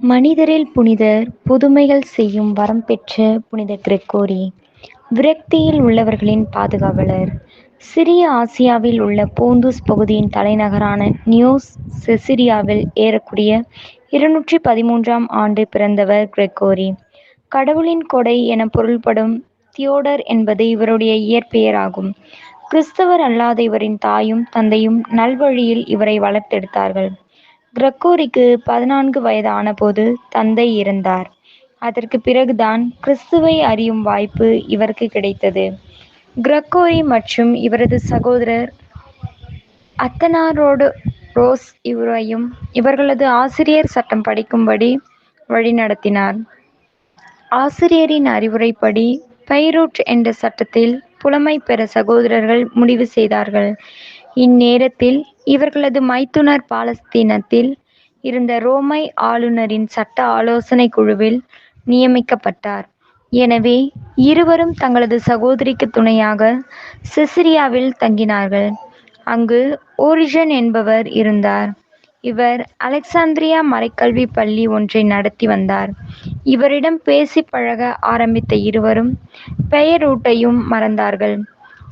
மனிதரில் புனிதர், புதுமைகள் செய்யும் வரம் பெற்ற புனித கிரெக்கோரி விரக்தியில் உள்ளவர்களின் பாதுகாவலர். சிறிய ஆசியாவில் உள்ள போந்துஸ் பகுதியின் தலைநகரான நியூஸ் செசிரியாவில் ஏறக்கூடிய இருநூற்றி பதிமூன்றாம் ஆண்டு பிறந்தவர் கிரெக்கோரி கடவுளின் கொடை எனப் பொருள்படும் தியோடர் என்பது இவருடைய இயற்பெயராகும் கிறிஸ்தவர் அல்லாத இவரின் தாயும் தந்தையும் நல்வழியில் இவரை வளர்த்தெடுத்தார்கள். கிரகோரிக்கு பதினான்கு வயதானபோது தந்தை இறந்தார். அதற்குப் பிறகுதான் கிறிஸ்துவை அறியும் வாய்ப்பு இவருக்கு கிடைத்தது. கிரகோரி மற்றும் இவரது சகோதரர் அத்தனாரோடோஸ் இவரையும் இவர்களது ஆசிரியர் சட்டம் படிக்கும்படி வழிநடத்தினார். ஆசிரியரின் அறிவுரைப்படி பைரூட் என்ற சட்டத்தில் புலமை பெற சகோதரர்கள் முடிவு செய்தார்கள். இந்நேரத்தில் இவர்களது மைத்துனர் பாலஸ்தீனத்தில் இருந்த ரோமை ஆளுநரின் சட்ட ஆலோசனை குழுவில் நியமிக்கப்பட்டார். எனவே இருவரும் தங்களது சகோதரிக்கு துணையாக சிசிரியாவில் தங்கினார்கள். அங்கு ஓரிஜன் என்பவர் இருந்தார். இவர் அலெக்சாந்திரியா மறைக்கல்வி பள்ளி ஒன்றை நடத்தி வந்தார். இவரிடம் பேசி பழக ஆரம்பித்த இருவரும் பெயரூட்டையும் மறந்தார்கள்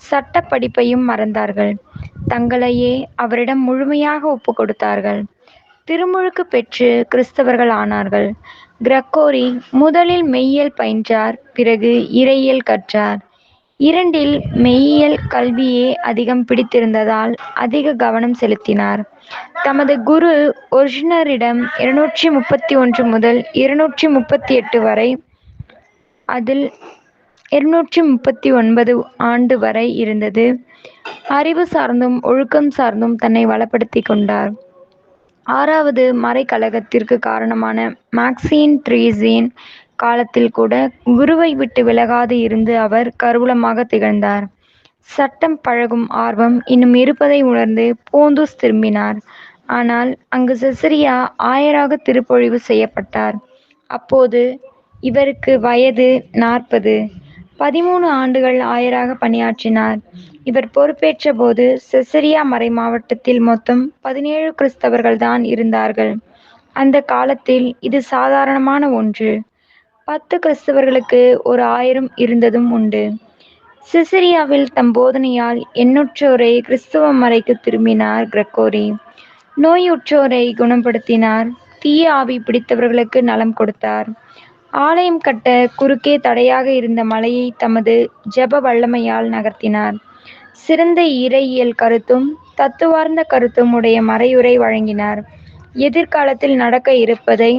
சட்ட படிப்பையும் மறந்தார்கள். தங்களையே அவரிடம் முழுமையாக ஒப்பு கொடுத்தார்கள். திருமுழுக்கு பெற்று கிறிஸ்தவர்கள் ஆனார்கள். கிரக்கோரி முதலில் மெய்யியல் பயின்றார் பிறகு இறையியல் கற்றார். இரண்டில் மெய்யியல் கல்வியே அதிகம் பிடித்திருந்ததால் அதிக கவனம் செலுத்தினார். தமது குரு ஒரிஜினரிடம் இருநூற்றி முப்பத்தி ஒன்று முதல் இருநூற்றி முப்பத்தி எட்டு வரை அதில் இருநூற்றி முப்பத்தி ஒன்பது ஆண்டு வரை இருந்தது அறிவு சார்ந்தும் ஒழுக்கம் சார்ந்தும் தன்னை வளப்படுத்தி கொண்டார். ஆறாவது மறைக்கழகத்திற்கு காரணமான மேக்சின் த்ரீசின் காலத்தில் கூட குருவை விட்டு விலகாது இருந்து அவர் கருவூலமாக திகழ்ந்தார். சட்டம் பழகும் ஆர்வம் இன்னும் இருப்பதை உணர்ந்து போந்தூஸ் திரும்பினார். ஆனால் அங்கு செசரியா ஆயராக திருப்பொழிவு செய்யப்பட்டார். அப்போது இவருக்கு வயது நாற்பது. பதிமூணு ஆண்டுகள் ஆயராக பணியாற்றினார். இவர் பொறுப்பேற்ற போது செசரியா மறைமாவட்டத்தில் மொத்தம் பதினேழு கிறிஸ்தவர்கள் தான் இருந்தார்கள். அந்த காலத்தில் இது சாதாரணமான ஒன்று. பத்து கிறிஸ்தவர்களுக்கு ஒரு ஆயிரம் இருந்ததும் உண்டு. செசரியாவில் தம் போதனையால் எண்ணுற்றோரை கிறிஸ்துவ மறைக்குத் திரும்பினார் கிரகோரி. நோயுற்றோரை குணப்படுத்தினார் தீய ஆவி பிடித்தவர்களுக்கு நலம் கொடுத்தார். ஆலயம் கட்ட குறுக்கே தடையாக இருந்த மலையைத் தமது ஜெப வல்லமையால் நகர்த்தினார். சிறந்த இறையியல் கருத்தும் தத்துவார்ந்த கருத்தும் உடைய மறையுரை வழங்கினார். எதிர்காலத்தில் நடக்க இருப்பதை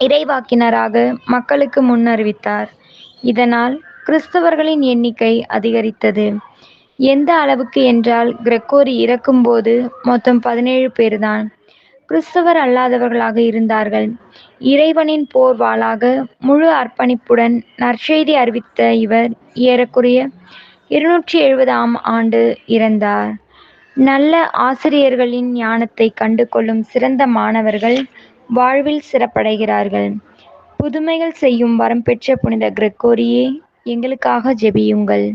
இறைவாக்கினராக மக்களுக்கு முன்னறிவித்தார். இதனால் கிறிஸ்தவர்களின் எண்ணிக்கை அதிகரித்தது. எந்த அளவுக்கு என்றால் கிரெக்கோரி இறக்கும்போது மொத்தம் பதினேழு பேர்தான் கிறிஸ்தவர் அல்லாதவர்களாக இருந்தார்கள். இறைவனின் போர்வாளாக முழு அர்ப்பணிப்புடன் நற்செய்தி அறிவித்த இவர் ஏறக்குறைய இருநூற்றி எழுபதாம் ஆண்டு இறந்தார். நல்ல ஆசிரியர்களின் ஞானத்தை கண்டு கொள்ளும் சிறந்த மாணவர்கள் வாழ்வில் சிறப்படைகிறார்கள். புதுமைகள் செய்யும் வரம் பெற்ற புனித கிரகோரியே எங்களுக்காக ஜெபியுங்கள்.